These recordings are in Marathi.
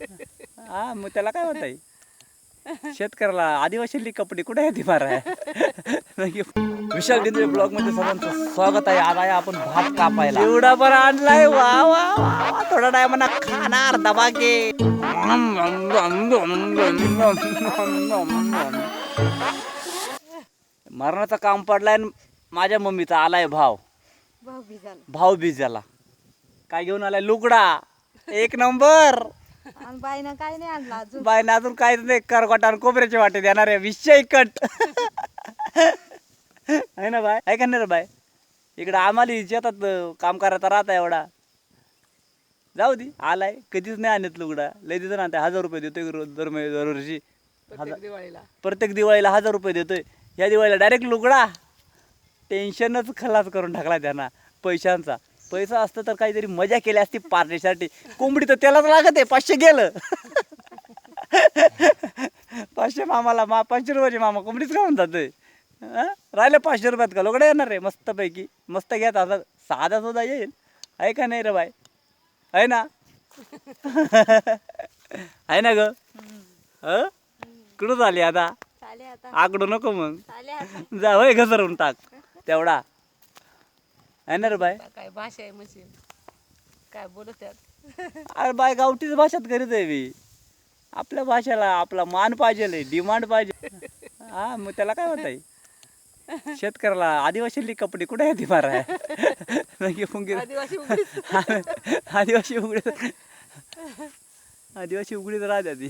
हा मग त्याला काय होत आहे शेतकऱ्याला आदिवासी कपडे कुठे आहे ती मारा विशाल डिंद्रे ब्लॉगमध्ये सर्वांचं स्वागत आहे. आज आहे आपण भात कापायला. एवढा बरं आणलाय? वा वा वा. थोडा टाइम म्हणा खाणार दबाके मरणाचं काम पडलाय माझ्या मम्मीचा आलाय भाव. भाऊ बी झाला भाव बीजाला काय घेऊन आलाय? लुगडा. एक नंबर. आणि बाईनं काय नाही आणला अजून? अजून काहीच नाही. करकोटा आणि कोबऱ्याचे वाटे देणार आहे. विषय कट. आहे ना बाय ऐका ना रे बाय इकडं आम्हाला शेतात अं, काम करायचा राहता एवढा. जाऊ दे. आलाय. कधीच नाही आणत लुगडा. लय दिवस आणते हजार रुपये देतोय रोज दर महिने दरवर्षी हजार दिवाळीला. प्रत्येक दिवाळीला हजार रुपये देतोय. या दिवाळीला डायरेक्ट लुगडा. टेन्शनच खलास करून टाकला त्यांना. पैशांचा. पैसा असतं तर काहीतरी मजा केली असती पार्टीसाठी. कोंबडी तर त्यालाच लागत आहे पाचशे गेलं. पाचशे मामाला मा पाचशे रुपयाचे मामा कोंबडीच खाऊन जातोय. हं? राहिले पाचशे रुपयात का? लोकडे येणार रे मस्तपैकी. मस्त घ्यात आता. साधा सुद्धा येईल. आहे का नाही रे बाय आहे ना? आहे ना ग? कुठं झाली आता? आकडू नको मग. जा होय घसरून टाक. तेवढा. आहे ना रे बाय? काय भाषा आहे म्हणजे काय बोलत त्यात अरे बाय गावठीच भाषात करीत आहे मी. आपल्या भाषेला आपला मान पाहिजे डिमांड पाहिजे. हा मग त्याला काय आहे शेतकऱ्याला आदिवासी कपडे कुठे आहे ती मारा आदिवासी आदिवासी उघडीत आदिवासी उघडीत राहत्या ती.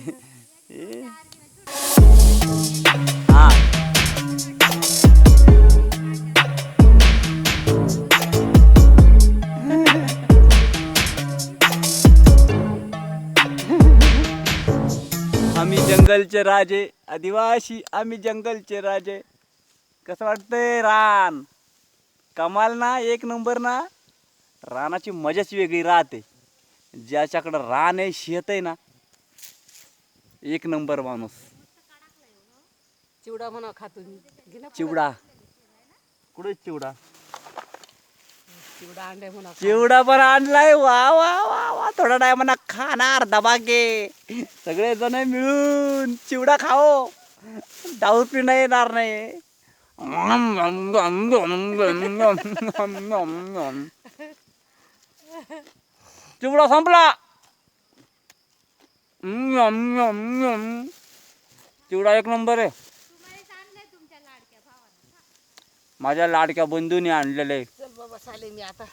जंगलचे राजे आदिवासी आम्ही जंगलचे राजे. कसं वाटतंय रान? कमाल ना एक नंबर ना? रानाची मजाच वेगळी राहते. ज्याच्याकडं रान आहे शेत आहे ना एक नंबर माणूस. चिवडा म्हणा खातो चिवडा. कुठे चिवडा? चिवडा पण आणलाय. वा वा वा वा. थोडा टाइम म्हणा खाणार दबाके सगळे जण मिळून चिवडा खाओ. दारू पिणं येणार नाही. चिवडा संपला. चिवडा एक नंबर आहे. माझ्या लाडक्या बंधूने आणलेलं चाले मी आता.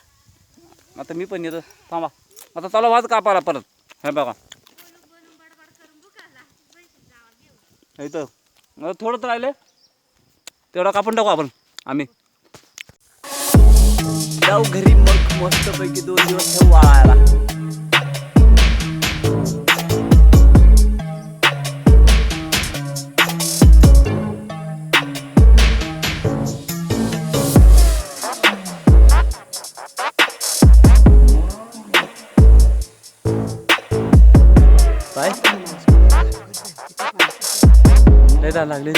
आता मी पण येतो. थांबा. आता चला वाज कापायला परत. हे बघा. इथं. आता थोडंच राहिले. तेवढं कापून टाकू आपण. आम्ही. जाऊ घरी मग मस्तपैकी दोन दिवस ठेवू वाळायला. लयदा दार लागले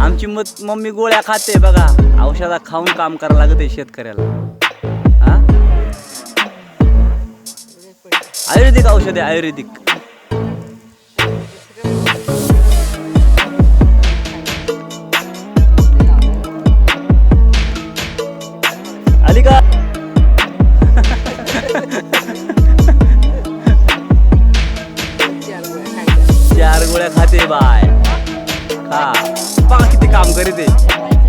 आमची मत मम्मी गोळ्या खाते बघा. औषधा खाऊन काम करायला लागत आहे शेतकऱ्याला. हा? आयुर्वेदिक औषध आहे आयुर्वेदिक. चार गोळ्या खाते बाय. का पहा किती काम करीत आहे.